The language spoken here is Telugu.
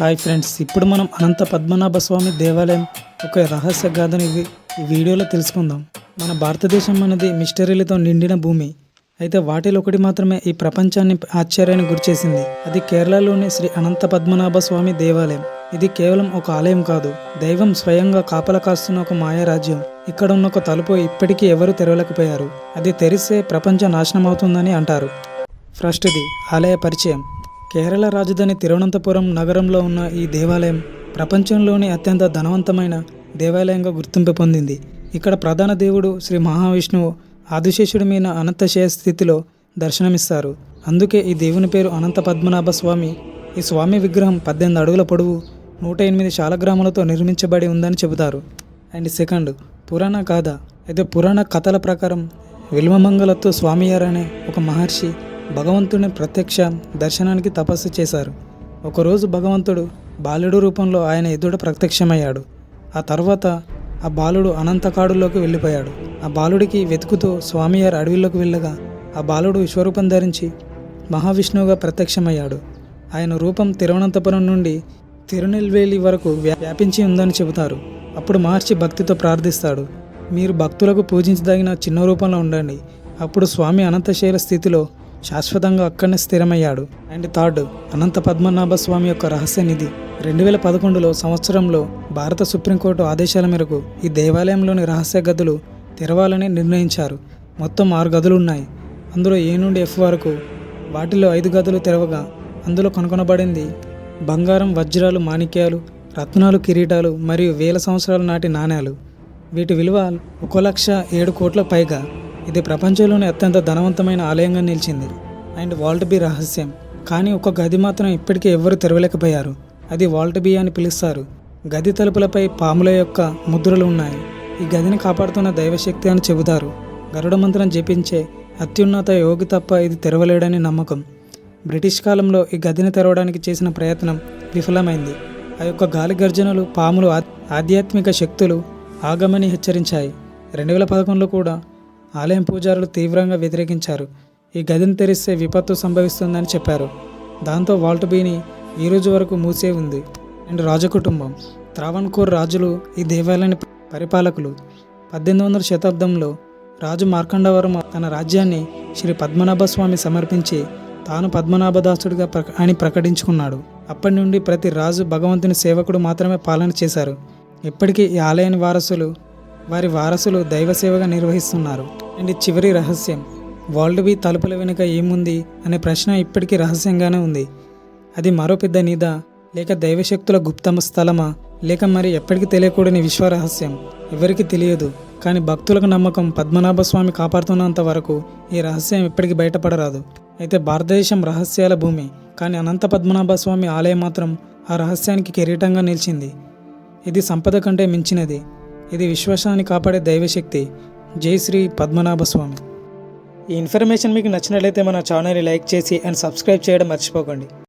హాయ్ ఫ్రెండ్స్ ఇప్పుడు మనం అనంత పద్మనాభ స్వామి దేవాలయం ఒక రహస్య గాథను ఈ వీడియోలో తెలుసుకుందాం. మన భారతదేశం అనేది మిస్టరీలతో నిండిన భూమి. అయితే వాటిలో ఒకటి మాత్రమే ఈ ప్రపంచాన్ని ఆశ్చర్యానికి గురిచేసింది అది కేరళలోని శ్రీ అనంత పద్మనాభ స్వామి దేవాలయం. ఇది కేవలం ఒక ఆలయం కాదు దైవం స్వయంగా కాపల కాస్తున్న ఒక మాయారాజ్యం. ఇక్కడ ఉన్న ఒక తలుపు ఇప్పటికీ ఎవరూ తెరవలేకపోయారు. అది తెరిస్తే ప్రపంచం నాశనం అవుతుందని అంటారు ఫస్ట్ది ఆలయ పరిచయం. కేరళ రాజధాని తిరువనంతపురం నగరంలో ఉన్న ఈ దేవాలయం ప్రపంచంలోని అత్యంత ధనవంతమైన దేవాలయంగా గుర్తింపు పొందింది. ఇక్కడ ప్రధాన దేవుడు శ్రీ మహావిష్ణువు ఆదిశేషుడి మీద అనంతశయ స్థితిలో దర్శనమిస్తారు. అందుకే ఈ దేవుని పేరు అనంత పద్మనాభ స్వామి. ఈ స్వామి విగ్రహం పద్దెనిమిది అడుగుల పొడవు నూట ఎనిమిది శాలగ్రాములతో నిర్మించబడి ఉందని చెబుతారు. అండ్ సెకండ్ పురాణ గాథ. అయితే పురాణ కథల ప్రకారం విల్వమంగలతో స్వామియార్ అనే ఒక మహర్షి భగవంతుని ప్రత్యక్ష దర్శనానికి తపస్సు చేశారు. ఒకరోజు భగవంతుడు బాలుడు రూపంలో ఆయన ఎదుట ప్రత్యక్షమయ్యాడు. ఆ తర్వాత ఆ బాలుడు అనంతకాడులోకి వెళ్ళిపోయాడు. ఆ బాలుడికి వెతుకుతూ స్వామియార్ అడవిలోకి వెళ్ళగా ఆ బాలుడు విశ్వరూపం ధరించి మహావిష్ణువుగా ప్రత్యక్షమయ్యాడు. ఆయన రూపం తిరువనంతపురం నుండి తిరునెల్వేలి వరకు వ్యాపించి ఉందని చెబుతారు. అప్పుడు మహర్షి భక్తితో ప్రార్థిస్తాడు. మీరు భక్తులకు పూజించదగిన చిన్న రూపంలో ఉండండి. అప్పుడు స్వామి అనంతశైల స్థితిలో శాశ్వతంగా అక్కడనే స్థిరమయ్యాడు. అండ్ థర్డ్ అనంత పద్మనాభ స్వామి యొక్క రహస్య నిధి. రెండు వేల పదకొండులో సంవత్సరంలో భారత సుప్రీంకోర్టు ఆదేశాల మేరకు ఈ దేవాలయంలోని రహస్య గదులు తెరవాలని నిర్ణయించారు. మొత్తం ఆరు గదులు ఉన్నాయి అందులో ఏ నుండి ఎఫ్ వరకు వాటిలో ఐదు గదులు తెరవగా అందులో కనుగొనబడింది బంగారం వజ్రాలు మాణిక్యాలు రత్నాలు కిరీటాలు మరియు వేల సంవత్సరాల నాటి నాణేలు. వీటి విలువ ఒక లక్ష ఏడు కోట్ల పైగా. ఇది ప్రపంచంలోనే అత్యంత ధనవంతమైన ఆలయంగా నిలిచింది. అండ్ వాల్ట్ బీ రహస్యం. కానీ ఒక గది మాత్రం ఇప్పటికీ ఎవ్వరు తెరవలేకపోయారు. అది వాల్ట్ బీ అని పిలుస్తారు. గది తలుపులపై పాముల యొక్క ముద్రలు ఉన్నాయి. ఈ గదిని కాపాడుతున్న దైవశక్తి అని చెబుతారు. గరుడ మంత్రం జపించే అత్యున్నత యోగి తప్ప ఇది తెరవలేడని నమ్మకం. బ్రిటిష్ కాలంలో ఈ గదిని తెరవడానికి చేసిన ప్రయత్నం విఫలమైంది. ఆ యొక్క గాలి గర్జనలు పాములు ఆధ్యాత్మిక శక్తులు ఆగమని హెచ్చరించాయి. రెండు వేల పదకొండులో కూడా ఆలయం పూజారులు తీవ్రంగా వ్యతిరేకించారు. ఈ గదిని తెరిస్తే విపత్తు సంభవిస్తుందని చెప్పారు. దాంతో వాల్ట్ బీని ఈ రోజు వరకు మూసే ఉంది. అండ్ రాజకుటుంబం త్రావణ్కోర్ రాజులు ఈ దేవాలయాన్ని పరిపాలకులు. పద్దెనిమిది వందల శతాబ్దంలో రాజు మార్కండవర్మ తన రాజ్యాన్ని శ్రీ పద్మనాభ స్వామి సమర్పించి తాను పద్మనాభదాసుడిగా ప్రక అని ప్రకటించుకున్నాడు. అప్పటి నుండి ప్రతి రాజు భగవంతుని సేవకుడు మాత్రమే పాలన చేశారు. ఇప్పటికీ ఈ ఆలయాన్ని వారసులు వారి వారసులు దైవ సేవగా నిర్వహిస్తున్నారు. అండ్ చివరి రహస్యం. వరల్డ్ తలుపుల వెనుక ఏముంది అనే ప్రశ్న ఇప్పటికీ రహస్యంగానే ఉంది. అది మరో పెద్ద నీద లేక దైవశక్తుల గుప్తమ స్థలమా లేక మరి ఎప్పటికీ తెలియకూడని విశ్వరహస్యం? ఎవరికి తెలియదు. కానీ భక్తులకు నమ్మకం పద్మనాభ స్వామి కాపాడుతున్నంత వరకు ఈ రహస్యం ఎప్పటికీ బయటపడరాదు. అయితే భారతదేశం రహస్యాల భూమి కానీ అనంత పద్మనాభ స్వామి ఆలయం మాత్రం ఆ రహస్యానికి కిరీటంగా నిలిచింది. ఇది సంపద కంటే మించినది. ఇది విశ్వాసాన్ని కాపాడే దైవశక్తి జై శ్రీ పద్మనాభ స్వామి. ఈ ఇన్ఫర్మేషన్ మీకు నచ్చినట్లయితే మన ఛానల్ని లైక్ చేసి అండ్ సబ్స్క్రైబ్ చేయడం మర్చిపోకండి.